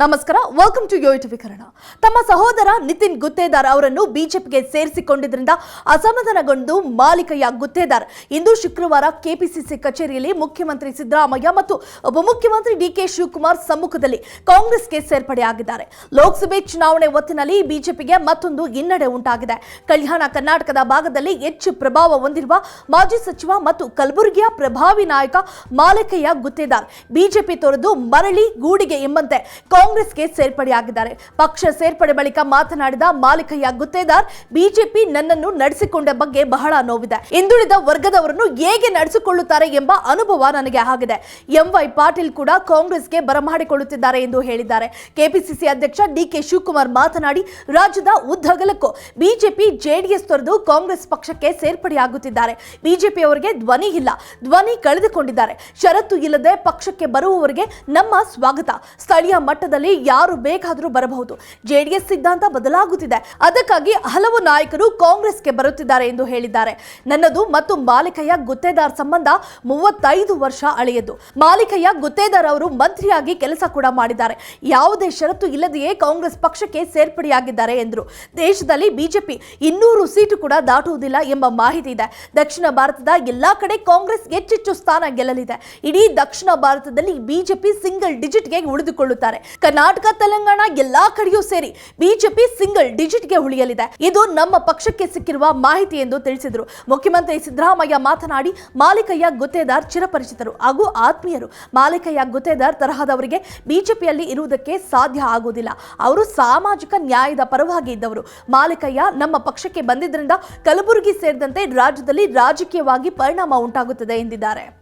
ನಮಸ್ಕಾರ welcome to ಯೋಯ್ TV Kannada. ತಮ್ಮ ಸಹೋದರ ನಿತಿನ್ ಗುತ್ತೇದಾರ್ ಅವರನ್ನು ಬಿಜೆಪಿಗೆ ಸೇರಿಸಿಕೊಂಡಿದ್ದರಿಂದ ಅಸಮಾಧಾನಗೊಂಡು ಮಾಲಿಕಯ್ಯ ಗುತ್ತೇದಾರ್. ಇಂದು ಶುಕ್ರವಾರ ಕೆಪಿಸಿಸಿ ಕಚೇರಿಯಲ್ಲಿ ಮುಖ್ಯಮಂತ್ರಿ ಸಿದ್ದರಾಮಯ್ಯ ಮತ್ತು ಉಪಮುಖ್ಯಮಂತ್ರಿ ಡಿಕೆ ಶಿವಕುಮಾರ್ ಸಮ್ಮುಖದಲ್ಲಿ ಕಾಂಗ್ರೆಸ್ಗೆ ಸೇರ್ಪಡೆಯಾಗಿದ್ದಾರೆ ಲೋಕಸಭೆ ಚುನಾವಣೆ ಹೊತ್ತಿನಲ್ಲಿ ಬಿಜೆಪಿಗೆ ಮತ್ತೊಂದು ಹಿನ್ನಡೆ ಉಂಟಾಗಿದೆ. ಕಲ್ಯಾಣ ಕರ್ನಾಟಕದ ಭಾಗದಲ್ಲಿ ಹೆಚ್ಚು ಪ್ರಭಾವ ಹೊಂದಿರುವ ಮಾಜಿ ಸಚಿವ ಮತ್ತು ಕಲಬುರಗಿಯ ಪ್ರಭಾವಿ ನಾಯಕ ಮಾಲಿಕಯ್ಯ ಗುತ್ತೇದಾರ್. ಬಿಜೆಪಿ ತೊರೆದು ಮರಳಿ ಗೂಡಿಗೆ ಎಂಬಂತೆ ಕಾಂಗ್ರೆಸ್ಗೆ ಸೇರ್ಪಡೆಯಾಗಿದ್ದಾರೆ. ಪಕ್ಷ ಸೇರ್ಪಡೆ ಬಳಿಕ ಮಾತನಾಡಿದ ಮಾಲಿಕಯ್ಯ ಗುತ್ತೇದಾರ್, ಬಿಜೆಪಿ ನನ್ನನ್ನು ನಡೆಸಿಕೊಂಡ ಬಗ್ಗೆ ಬಹಳ ನೋವಿದೆ. ಹಿಂದುಳಿದ ವರ್ಗದವರನ್ನು ಹೇಗೆ ನಡೆಸಿಕೊಳ್ಳುತ್ತಾರೆ ಎಂಬ ಅನುಭವ ನನಗೆ ಆಗಿದೆ. ಎಂ ವೈ ಪಾಟೀಲ್ ಕೂಡ ಕಾಂಗ್ರೆಸ್ಗೆ ಬರಮಾಡಿಕೊಳ್ಳುತ್ತಿದ್ದಾರೆ ಎಂದು ಹೇಳಿದ್ದಾರೆ. ಕೆಪಿಸಿಸಿ ಅಧ್ಯಕ್ಷ ಡಿಕೆ ಶಿವಕುಮಾರ್ ಮಾತನಾಡಿ, ರಾಜ್ಯದ ಉದ್ದಗಲಕ್ಕೂ ಬಿಜೆಪಿ ಜೆಡಿಎಸ್ ತೊರೆದು ಕಾಂಗ್ರೆಸ್ ಪಕ್ಷಕ್ಕೆ ಸೇರ್ಪಡೆಯಾಗುತ್ತಿದ್ದಾರೆ. ಬಿಜೆಪಿ ಅವರಿಗೆ ಧ್ವನಿ ಇಲ್ಲ. ಧ್ವನಿ ಕಳೆದುಕೊಂಡಿದ್ದಾರೆ. ಷರತ್ತು ಇಲ್ಲದೆ ಪಕ್ಷಕ್ಕೆ ಬರುವವರಿಗೆ ನಮ್ಮ ಸ್ವಾಗತ. ಸ್ಥಳೀಯ ಮಟ್ಟದಲ್ಲಿ ಯಾರು ಬೇಕಾದರೂ ಬರಬಹುದು. ಜೆಡಿಎಸ್ ಸಿದ್ಧಾಂತ ಬದಲಾಗುತ್ತಿದೆ. ಅದಕ್ಕಾಗಿ ಹಲವು ನಾಯಕರು ಕಾಂಗ್ರೆಸ್ಗೆ ಬರುತ್ತಿದ್ದಾರೆ ಎಂದು ಹೇಳಿದ್ದಾರೆ. ನನ್ನದು ಮತ್ತು ಮಾಲಿಕಯ್ಯ ಗುತ್ತೇದಾರ್ ಸಂಬಂಧ ಮೂವತ್ತೈದು ವರ್ಷ ಅಳೆಯದು ಮಾಲಿಕಯ್ಯ ಗುತ್ತೇದಾರ್ ಅವರು ಮಂತ್ರಿಯಾಗಿ ಕೆಲಸ ಕೂಡ ಮಾಡಿದ್ದಾರೆ. ಯಾವುದೇ ಷರತ್ತು ಇಲ್ಲದೆಯೇ ಕಾಂಗ್ರೆಸ್ ಪಕ್ಷಕ್ಕೆ ಸೇರ್ಪಡೆಯಾಗಿದ್ದಾರೆ ಎಂದರು. ದೇಶದಲ್ಲಿ ಬಿಜೆಪಿ ಇನ್ನೂರು ಸೀಟು ಕೂಡ ದಾಟುವುದಿಲ್ಲ ಎಂಬ ಮಾಹಿತಿ ಇದೆ. ದಕ್ಷಿಣ ಭಾರತದ ಎಲ್ಲಾ ಕಡೆ ಕಾಂಗ್ರೆಸ್ ಹೆಚ್ಚೆಚ್ಚು ಸ್ಥಾನ ಗೆಲ್ಲಲಿದೆ. ಇಡೀ ದಕ್ಷಿಣ ಭಾರತದಲ್ಲಿ ಬಿಜೆಪಿ ಸಿಂಗಲ್ ಡಿಜಿಟ್ಗೆ ಉಳಿದುಕೊಳ್ಳುತ್ತಾರೆ. ಕರ್ನಾಟಕ, ತೆಲಂಗಾಣ ಎಲ್ಲಾ ಕಡೆಯೂ ಸೇರಿ ಬಿಜೆಪಿ ಸಿಂಗಲ್ ಡಿಜಿಟ್ಗೆ ಉಳಿಯಲಿದೆ. ಇದು ನಮ್ಮ ಪಕ್ಷಕ್ಕೆ ಸಿಕ್ಕಿರುವ ಮಾಹಿತಿ ಎಂದು ತಿಳಿಸಿದರು. ಮುಖ್ಯಮಂತ್ರಿ ಸಿದ್ದರಾಮಯ್ಯ ಮಾತನಾಡಿ, ಮಾಲಿಕಯ್ಯ ಗುತ್ತೇದಾರ್ ಚಿರಪರಿಚಿತರು ಹಾಗೂ ಆತ್ಮೀಯರು. ಮಾಲಿಕಯ್ಯ ಗುತ್ತೇದಾರ್ ತರಹದವರಿಗೆ ಬಿಜೆಪಿಯಲ್ಲಿ ಇರುವುದಕ್ಕೆ ಸಾಧ್ಯ ಆಗುವುದಿಲ್ಲ. ಅವರು ಸಾಮಾಜಿಕ ನ್ಯಾಯದ ಪರವಾಗಿ ಇದ್ದವರು. ಮಾಲಿಕಯ್ಯ ನಮ್ಮ ಪಕ್ಷಕ್ಕೆ ಬಂದಿದ್ದರಿಂದ ಕಲಬುರಗಿ ಸೇರಿದಂತೆ ರಾಜ್ಯದಲ್ಲಿ ರಾಜಕೀಯವಾಗಿ ಪರಿಣಾಮ ಉಂಟಾಗುತ್ತದೆ ಎಂದಿದ್ದಾರೆ.